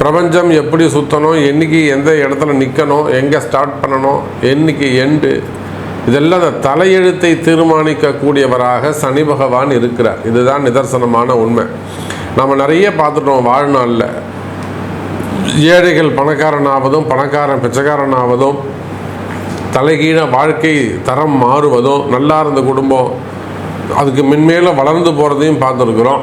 பிரபஞ்சம் எப்படி சுற்றணும் என்னைக்கு எந்த இடத்துல நிற்கணும் எங்கே ஸ்டார்ட் பண்ணணும் என்னைக்கு எண்டு இதெல்லாம் அந்த தலையெழுத்தை தீர்மானிக்கக்கூடியவராக சனி பகவான் இருக்கிறார். இதுதான் நிதர்சனமான உண்மை. நம்ம நிறைய பார்த்துட்டோம் வாழ்நாளில். ஏழைகள் பணக்காரனாவதும் பணக்காரன் பிச்சைக்காரனாவதும் தலைகீழ வாழ்க்கை தரம் மாறுவதும் நல்லா இருந்த குடும்பம் அதுக்கு மென்மேலும் வளர்ந்து போகிறதையும் பார்த்துருக்குறோம்.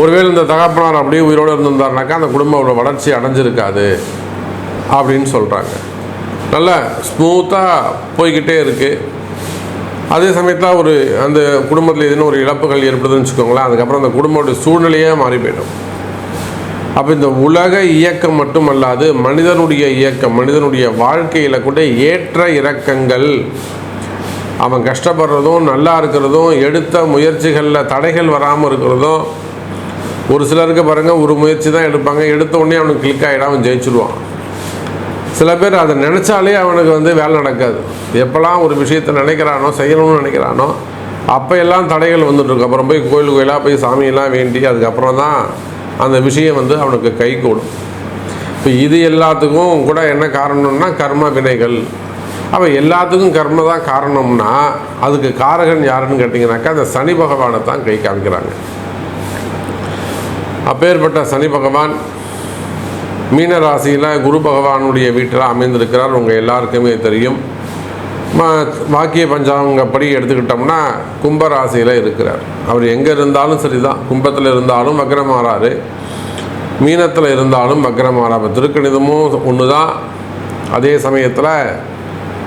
ஒருவேளை இந்த தகப்பனார் அப்படியே உயிரோடு இருந்திருந்தாருனாக்கா அந்த குடும்பம் அவ்வளோ வளர்ச்சி அடைஞ்சிருக்காது அப்படின்னு சொல்கிறாங்க நல்லா ஸ்மூத்தாக போய்கிட்டே இருக்குது அதே சமயத்தில் ஒரு அந்த குடும்பத்தில் எதுனா ஒரு இழப்புகள் ஏற்படுதுன்னு வச்சுக்கோங்களேன் அதுக்கப்புறம் அந்த குடும்பத்துடைய சூழ்நிலையே மாறி போயிடும். அப்போ இந்த உலக இயக்கம் மட்டுமல்லாது மனிதனுடைய இயக்கம் மனிதனுடைய வாழ்க்கையில் கூட ஏற்ற இறக்கங்கள் அவன் கஷ்டப்படுறதும் நல்லா இருக்கிறதும் எடுத்த முயற்சிகளில் தடைகள் வராமல் இருக்கிறதும் ஒரு சிலருக்கு பாருங்கள் ஒரு முயற்சி தான் எடுப்பாங்க. எடுத்த உடனே அவனுக்கு கிளிக் ஆகிடும் அவன் ஜெயிச்சிடுவான் சில பேர் அதை நினச்சாலே அவனுக்கு வந்து வேலை நடக்காது. எப்போல்லாம் ஒரு விஷயத்தை நினைக்கிறானோ செய்யணும்னு நினைக்கிறானோ அப்போ எல்லாம் தடைகள் வந்துட்டுருக்கு அப்புறம் போய் கோயில் கோயிலாக போய் சாமியெல்லாம் வேண்டி அதுக்கப்புறம் தான் அந்த விஷயம் வந்து அவனுக்கு கை கூடும். இப்போ இது எல்லாத்துக்கும் கூட என்ன காரணம்னா கர்ம வினைகள். அப்போ எல்லாத்துக்கும் கர்ம தான் காரணம்னா அதுக்கு காரகன் யாருன்னு கேட்டிங்கனாக்கா அந்த சனி பகவானை தான் கை காமிக்கிறாங்க. அப்பேற்பட்ட சனி பகவான் மீன ராசியில் குரு பகவானுடைய வீட்டில் அமைந்திருக்கிறார். உங்கள் எல்லாருக்குமே தெரியும். வாக்கிய பஞ்சாங்கப்படி எடுத்துக்கிட்டோம்னா கும்ப ராசியில் இருக்கிறார். அவர் எங்கே இருந்தாலும் சரி தான் கும்பத்தில் இருந்தாலும் வக்ரமாறாரு. மீனத்தில் இருந்தாலும் வக்ரமாறா இப்போ திருக்கணிதமும் ஒன்று தான் அதே சமயத்தில்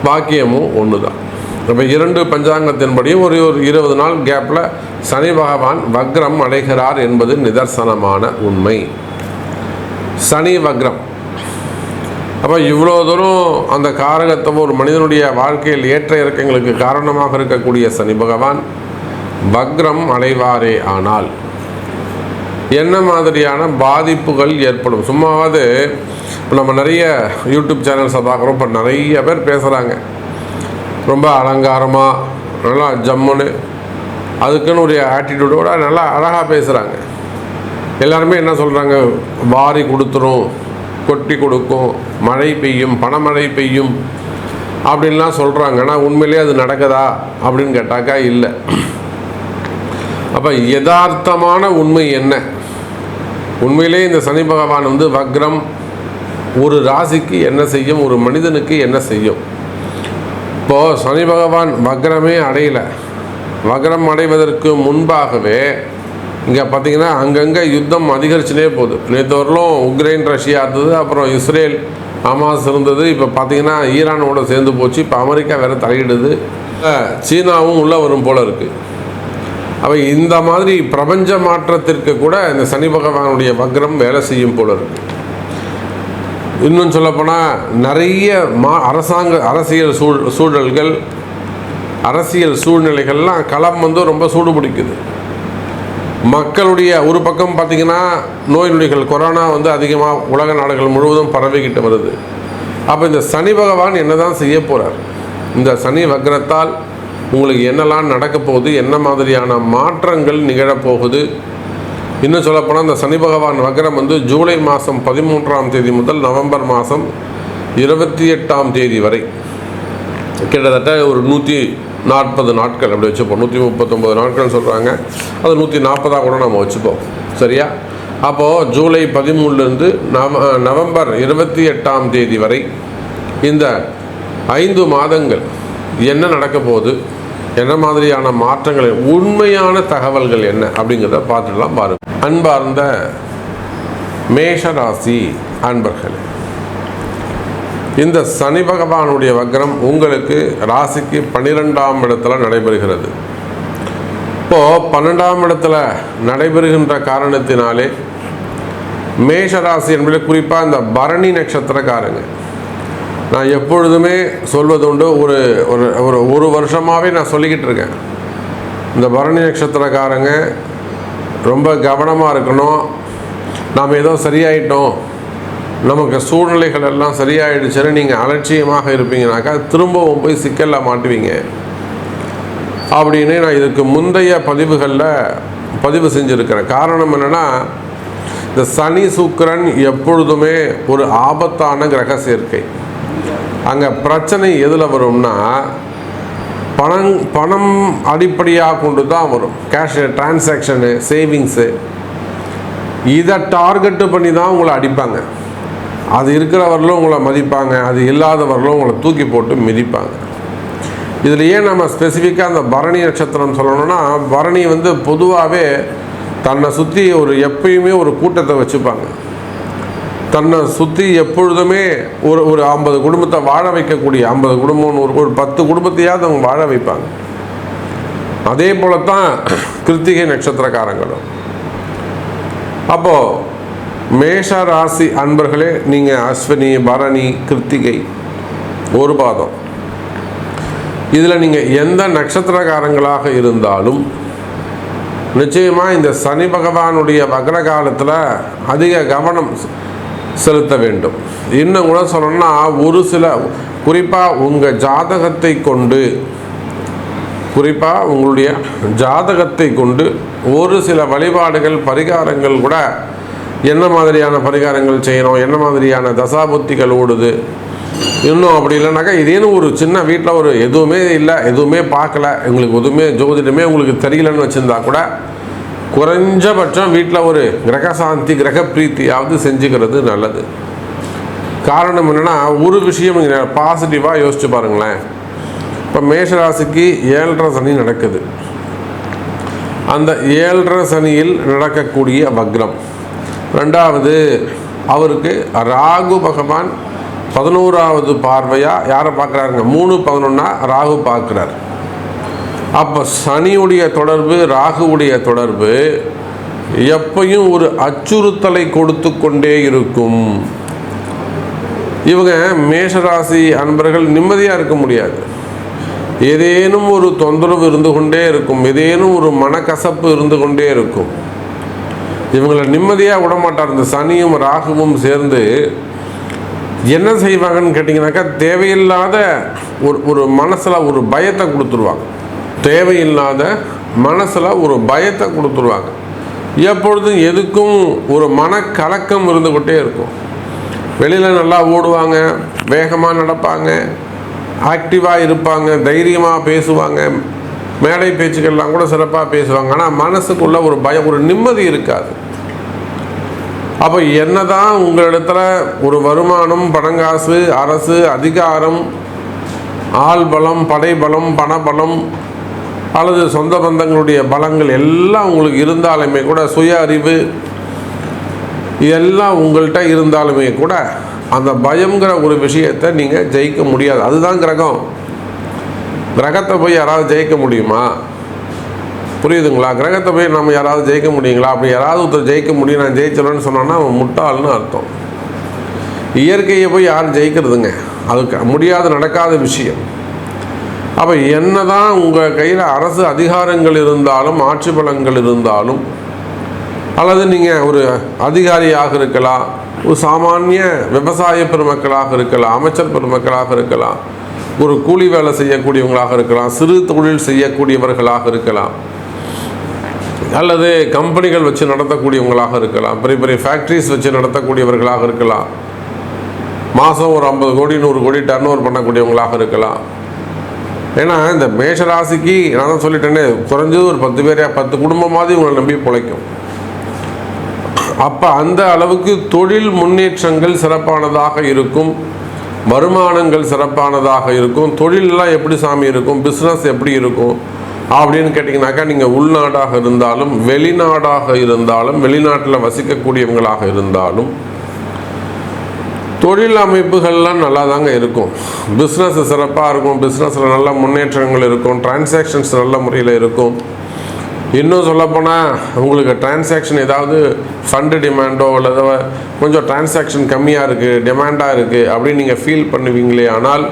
வாக்கியமும் ஒன்று தான் இப்போ இரண்டு பஞ்சாங்கத்தின்படியும் ஒரு ஒரு இருபது நாள் கேப்பில் சனி பகவான் வக்ரம் அடைகிறார் என்பது நிதர்சனமான உண்மை. சனி வக்ரம். அப்போ இவ்வளோ தூரம் அந்த காரகத்தை ஒரு மனிதனுடைய வாழ்க்கையில் ஏற்ற இறக்கங்களுக்கு காரணமாக இருக்கக்கூடிய சனி பகவான் வக்ரம் அடைவாரே ஆனால் என்ன மாதிரியான பாதிப்புகள் ஏற்படும்? சும்மாவது நம்ம நிறைய யூடியூப் சேனல்ஸை பார்க்குறோம். இப்போ நிறைய பேர் பேசுகிறாங்க ரொம்ப அலங்காரமாக நல்லா ஜம்முன்னு அதுக்குன்னு ஒரு ஆட்டிடியூடோட நல்லா அழகாக பேசுகிறாங்க எல்லாருமே என்ன சொல்கிறாங்க வாரி கொடுத்துரும் கொட்டி கொடுக்கும் மழை பெய்யும் பணமழை பெய்யும் அப்படின்லாம் சொல்கிறாங்க ஆனால் உண்மையிலேயே அது நடக்குதா அப்படின்னு கேட்டாக்கா இல்லை. அப்போ யதார்த்தமான உண்மை என்ன? உண்மையிலே இந்த சனி பகவான் வந்து வக்ரம் ஒரு ராசிக்கு என்ன செய்யும் ஒரு மனிதனுக்கு என்ன செய்யும்? இப்போது சனி பகவான் வக்ரமே அடையலை. வக்ரம் அடைவதற்கு முன்பாகவே இங்கே பார்த்தீங்கன்னா அங்கங்கே யுத்தம் அதிகரிச்சுனே போகுது. நேற்று வரலும் உக்ரைன் ரஷ்யா இருந்தது அப்புறம் இஸ்ரேல் ஹமாஸ் இருந்தது. இப்போ பார்த்தீங்கன்னா ஈரானோட சேர்ந்து போச்சு. இப்போ அமெரிக்கா வேற தலையிடுது. சீனாவும் உள்ளே வரும் போல் இருக்குது அப்போ இந்த மாதிரி பிரபஞ்ச மாற்றத்திற்கு கூட இந்த சனி பகவானுடைய வக்ரம் வேலை செய்யும் போல இருக்குது இன்னும் சொல்லப்போனால் நிறைய மா அரசாங்க அரசியல் சூழ் சூழல்கள் அரசியல் சூழ்நிலைகள்லாம் களம் வந்து ரொம்ப சூடு பிடிக்குது. மக்களுடைய ஒரு பக்கம் பார்த்தீங்கன்னா நோய் நொடிகள் கொரோனா வந்து அதிகமாக உலக நாடுகள் முழுவதும் பரவிக்கிட்டு வருது. அப்போ இந்த சனி பகவான் என்னதான் செய்ய போகிறார் இந்த சனி வக்ரத்தால் உங்களுக்கு என்னெல்லாம் நடக்க போகுது? என்ன மாதிரியான மாற்றங்கள் நிகழப்போகுது இன்னும் சொல்லப்போனால் இந்த சனி பகவான் வக்ரம் வந்து ஜூலை மாதம் பதிமூன்றாம் தேதி முதல் நவம்பர் மாதம் இருபத்தி எட்டாம் தேதி வரை. கிட்டத்தட்ட ஒரு நூற்றி நாற்பது நாட்கள் அப்படி வச்சுப்போம். நூற்றி முப்பத்தொம்பது நாட்கள் சொல்கிறாங்க அது நூற்றி நாற்பதாக கூட நம்ம வச்சுப்போம். சரியா? அப்போது ஜூலை பதிமூணுலேருந்து நவ நவம்பர் இருபத்தி எட்டாம் தேதி வரை இந்த ஐந்து மாதங்கள் என்ன நடக்க போகுது? என்ன மாதிரியான மாற்றங்கள் உண்மையான தகவல்கள் என்ன அப்படிங்கிறத பார்த்துடலாம் பாருங்கள் அன்பார்ந்த மேஷராசி அன்பர்களே இந்த சனி பகவானுடைய வக்ரம் உங்களுக்கு ராசிக்கு பன்னிரெண்டாம் இடத்துல நடைபெறுகிறது. இப்போது பன்னெண்டாம் இடத்துல நடைபெறுகின்ற காரணத்தினாலே மேஷராசி என்பது குறிப்பாக இந்த பரணி நட்சத்திரக்காரங்க நான் எப்பொழுதுமே சொல்வது உண்டு. ஒரு ஒரு ஒரு ஒரு வருஷமாகவே நான் சொல்லிக்கிட்டு இருக்கேன். இந்த பரணி நட்சத்திரக்காரங்க ரொம்ப கவனமாக இருக்கணும். நாம் ஏதோ சரியாயிட்டோம். நமக்கு சூழ்நிலைகள் எல்லாம் சரியாயிடுச்சுன்னு நீங்கள் அலட்சியமாக இருப்பீங்கனாக்கா திரும்பவும் போய் சிக்கலில் மாட்டுவீங்க. அப்படின்னு நான் இதுக்கு முந்தைய பதிவுகளில் பதிவு செஞ்சுருக்கிறேன். காரணம் என்னென்னா இந்த சனி சுக்கரன் எப்பொழுதுமே ஒரு ஆபத்தான கிரக சேர்க்கை. அங்கே பிரச்சனை எதில் வரும்னா பணம் பணம் அடிப்படையாக கொண்டு தான் வரும். கேஷ் டிரான்சாக்ஷனு சேவிங்ஸு இதை டார்கெட்டு பண்ணி தான் உங்களை அடிப்பாங்க. அது இருக்கிறவர்களும் உங்களை மதிப்பாங்க அது இல்லாதவர்களும் உங்களை தூக்கி போட்டு மிதிப்பாங்க. இதில் ஏன் நம்ம ஸ்பெசிஃபிக்காக அந்த பரணி நட்சத்திரம் சொல்லணும்னா பரணி வந்து பொதுவாகவே தன்னை சுற்றி ஒரு எப்பயுமே ஒரு கூட்டத்தை வச்சுப்பாங்க. தன்னை சுற்றி எப்பொழுதுமே ஒரு ஒரு ஐம்பது குடும்பத்தை வாழ வைக்கக்கூடிய ஐம்பது குடும்பம் ஒரு ஒரு பத்து குடும்பத்தையாவது அவங்க வாழ வைப்பாங்க. அதே போல தான் கிருத்திகை நட்சத்திரக்காரங்களும். அப்போது மேஷ ராசி அன்பர்களே நீங்கள் அஸ்வினி பரணி கிருத்திகை ஒரு பாதம். இதில் நீங்கள் எந்த நட்சத்திரக்காரங்களாக இருந்தாலும் நிச்சயமாக இந்த சனி பகவானுடைய வக்ர காலத்தில் அதிக கவனம் செலுத்த வேண்டும். இன்னும் கூட சொல்லணும்னா ஒரு சில குறிப்பாக உங்கள் ஜாதகத்தை கொண்டு குறிப்பாக உங்களுடைய ஜாதகத்தை கொண்டு ஒரு சில வழிபாடுகள் பரிகாரங்கள் கூட என்ன மாதிரியான பரிகாரங்கள் செய்யணும் என்ன மாதிரியான தசாபுத்திகள் ஓடுது இன்னும் அப்படி இல்லைனாக்கா இதேன்னு ஒரு சின்ன வீட்டில் ஒரு எதுவுமே இல்லை எதுவுமே பார்க்கல எங்களுக்கு எதுவுமே ஜோதிடமே உங்களுக்கு தெரியலன்னு வச்சுருந்தா கூட குறைஞ்சபட்சம் வீட்டில் ஒரு கிரக சாந்தி கிரக பிரீத்தியாவது செஞ்சுக்கிறது நல்லது. காரணம் என்னென்னா ஒரு விஷயம் பாசிட்டிவாக யோசிச்சு பாருங்களேன். இப்போ மேஷராசிக்கு ஏழரை சனி நடக்குது. அந்த ஏழரை சனியில் நடக்கக்கூடிய வக்ரம். ரெண்டாவது அவருக்கு ராகு பகவான் பதினோராவது பார்வையாக யாரை பார்க்குறாருங்க? மூணு பதினொன்னா ராகு பார்க்குறார். அப்போ சனியுடைய தொடர்பு ராகுவுடைய தொடர்பு எப்பையும் ஒரு அச்சுறுத்தலை கொடுத்து கொண்டே இருக்கும். இவங்க மேஷராசி அன்பர்கள் நிம்மதியாக இருக்க முடியாது. ஏதேனும் ஒரு தொந்தரவு இருந்து கொண்டே இருக்கும். ஏதேனும் ஒரு மனக்கசப்பு இருந்து கொண்டே இருக்கும். இவங்களை நிம்மதியாக விடமாட்டார் இந்த சனியும் ராகுவும் சேர்ந்து என்ன செய்வாங்கன்னு கேட்டிங்கனாக்கா தேவையில்லாத ஒரு ஒரு மனசில் ஒரு பயத்தை கொடுத்துருவாங்க. தேவையில்லாத மனசில் ஒரு பயத்தை கொடுத்துருவாங்க. எப்பொழுதும் எதுக்கும் ஒரு மனக்கலக்கம் இருந்துக்கிட்டே இருக்கும். வெளியில் நல்லா ஓடுவாங்க வேகமாக நடப்பாங்க ஆக்டிவாக இருப்பாங்க தைரியமாக பேசுவாங்க. மேடை பேச்சுக்கள்லாம் கூட சிறப்பாக பேசுவாங்க. ஆனால் மனசுக்குள்ளே ஒரு பயம் ஒரு நிம்மதி இருக்காது. அப்போ என்ன தான் உங்களிடத்துல ஒரு வருமானம் பணங்காசு அரசு அதிகாரம் ஆள் பலம் படைபலம் பணபலம் அல்லது சொந்த பந்தங்களுடைய பலங்கள் எல்லாம் உங்களுக்கு இருந்தாலுமே கூட சுய அறிவு இதெல்லாம் உங்கள்கிட்ட இருந்தாலுமே கூட அந்த பயங்கிற ஒரு விஷயத்தை நீங்கள் ஜெயிக்க முடியாது. அதுதான் கிரகம். கிரகத்தை போய் யாராவது ஜெயிக்க முடியுமா? புரியுதுங்களா? கிரகத்தை போய் நம்ம யாராவது ஜெயிக்க முடியுங்களா? அப்படி யாராவது ஒருத்தர் ஜெயிக்க முடியும். நான் ஜெயிச்சிடறேன்னு சொன்னோன்னா அவன் முட்டாள்னு அர்த்தம். இயற்கையை போய் யாரும் ஜெயிக்கிறதுங்க. அதுக்கு முடியாத நடக்காத விஷயம். அப்போ என்ன தான் உங்கள் கையில் அரசு அதிகாரங்கள் இருந்தாலும் ஆட்சி பலங்கள் இருந்தாலும் அல்லது நீங்கள் ஒரு அதிகாரியாக இருக்கலாம் ஒரு சாமானிய விவசாய பெருமக்களாக இருக்கலாம் அமைச்சர் பெருமக்களாக இருக்கலாம் ஒரு கூலி வேலை செய்யக்கூடியவங்களாக இருக்கலாம் சிறு தொழில் செய்யக்கூடியவர்களாக இருக்கலாம் அல்லது கம்பெனிகள் வச்சு நடத்தக்கூடியவங்களாக இருக்கலாம் பெரிய பெரிய ஃபேக்ட்ரிஸ் வச்சு நடத்தக்கூடியவர்களாக இருக்கலாம் மாதம் ஒரு ஐம்பது கோடி நூறு கோடி டர்ன் ஓவர் பண்ணக்கூடியவங்களாக இருக்கலாம். ஏன்னா இந்த மேஷராசிக்கு நான் தான் சொல்லிட்டேனே குறைஞ்சது ஒரு பத்து பேர் பத்து குடும்பமாவது இவங்களை நம்பி பிழைக்கும். அப்போ அந்த அளவுக்கு தொழில் முன்னேற்றங்கள் சிறப்பானதாக இருக்கும். வருமானங்கள் சிறப்பானதாக இருக்கும். தொழிலெலாம் எப்படி சாமி இருக்கும்? பிஸ்னஸ் எப்படி இருக்கும்? அப்படின்னு கேட்டிங்கனாக்கா நீங்கள் உள்நாடாக இருந்தாலும் வெளிநாடாக இருந்தாலும் வெளிநாட்டில் வசிக்கக்கூடியவங்களாக இருந்தாலும் தொழில் அமைப்புகள்லாம் நல்லா தாங்க இருக்கும். பிஸ்னஸ் சிறப்பாக இருக்கும். பிஸ்னஸில் நல்ல முன்னேற்றங்கள் இருக்கும். டிரான்சாக்ஷன்ஸ் நல்ல முறையில் இருக்கும். இன்னும் சொல்லப்போனால் உங்களுக்கு டிரான்சாக்ஷன் ஏதாவது ஃபண்டு டிமாண்டோ அல்லது கொஞ்சம் டிரான்சாக்ஷன் கம்மியாக இருக்குது டிமாண்டாக இருக்குது அப்படின்னு நீங்கள் ஃபீல் பண்ணுவீங்களே ஆனால்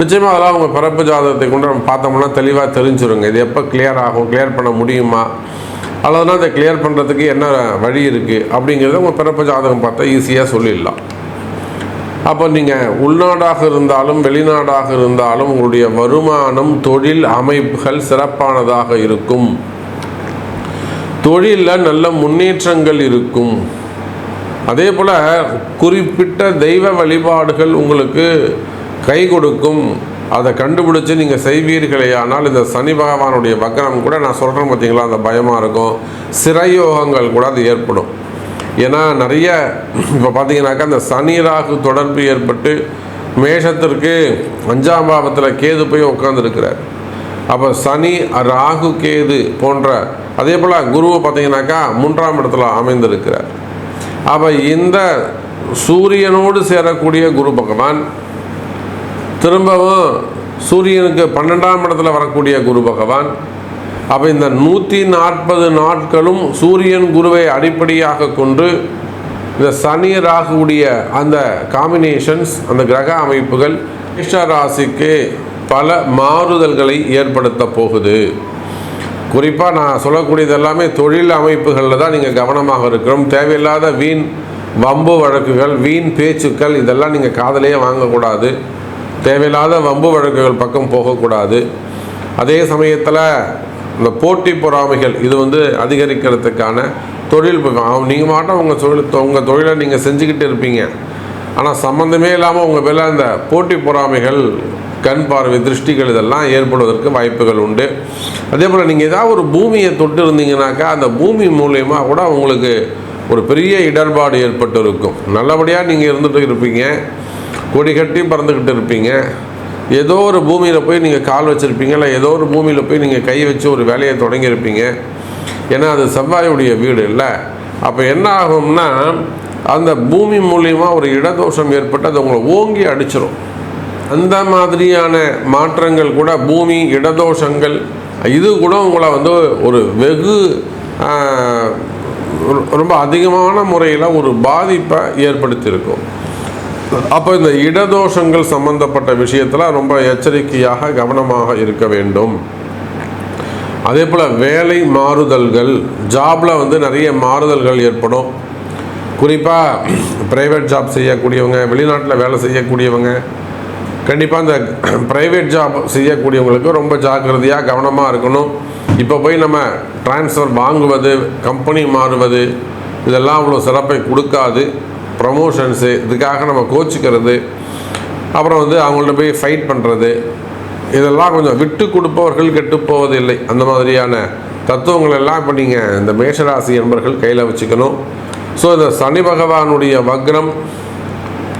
நிச்சயமாக அதெல்லாம் உங்கள் பிறப்பு ஜாதகத்தை கொண்டு நம்ம பார்த்தோம்னா தெளிவாக தெரிஞ்சிருங்க. இது எப்போ கிளியர் ஆகும் கிளியர் பண்ண முடியுமா? அல்லதுனா அதை கிளியர் பண்ணுறதுக்கு என்ன வழி இருக்குது அப்படிங்கிறத உங்கள் பிறப்பு ஜாதகம் பார்த்தா ஈஸியாக சொல்லிடலாம். அப்போ நீங்கள் உள்நாடாக இருந்தாலும் வெளிநாடாக இருந்தாலும் உங்களுடைய வருமானம் தொழில் அமைப்புகள் சிறப்பானதாக இருக்கும். தொழிலில் நல்ல முன்னேற்றங்கள் இருக்கும். அதே போல் குறிப்பிட்ட தெய்வ வழிபாடுகள் உங்களுக்கு கை கொடுக்கும். அதை கண்டுபிடிச்சி நீங்கள் செய்வீர்களே ஆனால் இந்த சனி பகவானுடைய வக்கரம் கூட நான் சொல்கிறேன் பார்த்தீங்களா அந்த பயமாக இருக்கும். சிறையோகங்கள் கூட அது ஏற்படும். ஏன்னா நிறைய இப்போ பார்த்தீங்கன்னாக்கா அந்த சனி ராகு தொடர்பு ஏற்பட்டு மேஷத்திற்கு அஞ்சாம் பாவத்தில் கேது போய் உட்காந்துருக்கிறார் அப்போ சனி ராகு கேது போன்ற அதே போல் குருவை பார்த்தீங்கன்னாக்கா மூன்றாம் இடத்துல அமைந்திருக்கிறார். அப்போ இந்த சூரியனோடு சேரக்கூடிய குரு பகவான் திரும்பவும் சூரியனுக்கு பன்னெண்டாம் இடத்துல வரக்கூடிய குரு பகவான் அப்போ இந்த நூற்றி நாற்பது நாட்களும் சூரியன் குருவை அடிப்படையாக கொண்டு இந்த சனி ராகுடைய அந்த காம்பினேஷன்ஸ் அந்த கிரக அமைப்புகள் மேஷ ராசிக்கு பல மாறுதல்களை ஏற்படுத்த போகுது. குறிப்பாக நான் சொல்லக்கூடியது எல்லாமே தொழில் அமைப்புகளில் தான் நீங்கள் கவனமாக இருக்கிறோம். தேவையில்லாத வீண் வம்பு வழக்குகள் வீண் பேச்சுக்கள் இதெல்லாம் நீங்கள் காதலையே வாங்கக்கூடாது. தேவையில்லாத வம்பு வழக்குகள் பக்கம் போகக்கூடாது. அதே சமயத்தில் இந்த போட்டி பொறாமைகள் இது வந்து அதிகரிக்கிறதுக்கான தொழில் நீங்கள் மாட்டம் உங்கள் தொழில் உங்கள் தொழிலை நீங்கள் செஞ்சுக்கிட்டு இருப்பீங்க. ஆனால் சம்மந்தமே இல்லாமல் உங்கள் மேலே அந்த போட்டி பொறாமைகள் கண் பார்வை திருஷ்டிகள் இதெல்லாம் ஏற்படுவதற்கு வாய்ப்புகள் உண்டு. அதே போல் நீங்கள் ஏதாவது ஒரு பூமியை தொட்டு இருந்தீங்கனாக்கா அந்த பூமி மூலயமா கூட உங்களுக்கு ஒரு பெரிய இடர்பாடு ஏற்பட்டு இருக்கும் நல்லபடியாக நீங்கள் இருந்துகிட்டு இருப்பீங்க. கொடி கட்டி பறந்துக்கிட்டு இருப்பீங்க. ஏதோ ஒரு பூமியில் போய் நீங்கள் கால் வச்சுருப்பீங்க இல்லை ஏதோ ஒரு பூமியில் போய் நீங்கள் கை வச்சு ஒரு வேலையை தொடங்கியிருப்பீங்க. ஏன்னா அது செவ்வாயுடைய வீடு இல்லை. அப்போ என்ன ஆகும்னா அந்த பூமி மூலியமாக ஒரு இடதோஷம் ஏற்பட்டு அது உங்களை ஓங்கி அடிச்சிடும் அந்த மாதிரியான மாற்றங்கள் கூட பூமி இடதோஷங்கள் இது கூட உங்களை வந்து ஒரு வெகு ரொம்ப அதிகமான முறையில் ஒரு பாதிப்பை ஏற்படுத்தியிருக்கும். அப்போ இந்த இடதோஷங்கள் சம்பந்தப்பட்ட விஷயத்தில் ரொம்ப எச்சரிக்கையாக கவனமாக இருக்க வேண்டும். அதே போல் வேலை மாறுதல்கள் ஜாபில் வந்து நிறைய மாறுதல்கள் ஏற்படும். குறிப்பாக ப்ரைவேட் ஜாப் செய்யக்கூடியவங்க வெளிநாட்டில் வேலை செய்யக்கூடியவங்க கண்டிப்பாக இந்த ப்ரைவேட் ஜாப் செய்யக்கூடியவங்களுக்கு ரொம்ப ஜாக்கிரதையாக கவனமாக இருக்கணும். இப்போ போய் நம்ம ட்ரான்ஸ்ஃபர் வாங்குவது கம்பெனி மாறுவது இதெல்லாம் அவ்வளோ சிறப்பை கொடுக்காது. ப்ரமோஷன்ஸு இதுக்காக நம்ம கோச்சிக்கிறது அப்புறம் வந்து அவங்கள்ட்ட போய் ஃபைட் பண்ணுறது இதெல்லாம் கொஞ்சம் விட்டு கொடுப்பவர்கள் கெட்டு போவதில்லை. அந்த மாதிரியான தத்துவங்கள் எல்லாம் இப்போ நீங்கள் இந்த மேஷராசி என்பர்கள் கையில் வச்சுக்கணும். ஸோ இந்த சனி பகவானுடைய வக்ரம்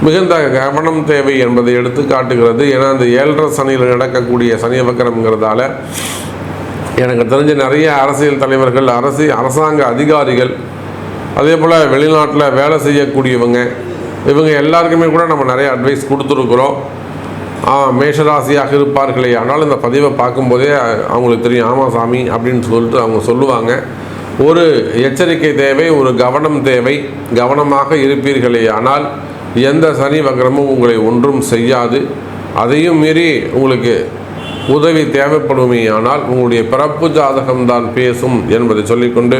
மிகுந்த கவனம் தேவை என்பதை எடுத்து காட்டுகிறது. ஏன்னா இந்த ஏழரை சனியில் நடக்கக்கூடிய சனி வக்கரம்ங்கிறதால எனக்கு தெரிஞ்ச நிறைய அரசியல் தலைவர்கள் அரசு அரசாங்க அதிகாரிகள் அதே போல் வெளிநாட்டில் வேலை செய்யக்கூடியவங்க இவங்க எல்லாருக்குமே கூட நம்ம நிறைய அட்வைஸ் கொடுத்துருக்குறோம். மேஷராசியாக இருப்பார்களே ஆனால் இந்த பதிவை பார்க்கும்போதே அவங்களுக்கு தெரியும் ஆமாம் சாமி அப்படின்னு சொல்லிட்டு அவங்க சொல்லுவாங்க. ஒரு எச்சரிக்கை தேவை ஒரு கவனம் தேவை கவனமாக இருப்பீர்களே ஆனால் எந்த சனி வக்கரமும் உங்களை ஒன்றும் செய்யாது. அதையும் மீறி உங்களுக்கு உதவி தேவைப்படுமே ஆனால் உங்களுடைய பிறப்பு ஜாதகம்தான் பேசும் என்பதை சொல்லிக்கொண்டு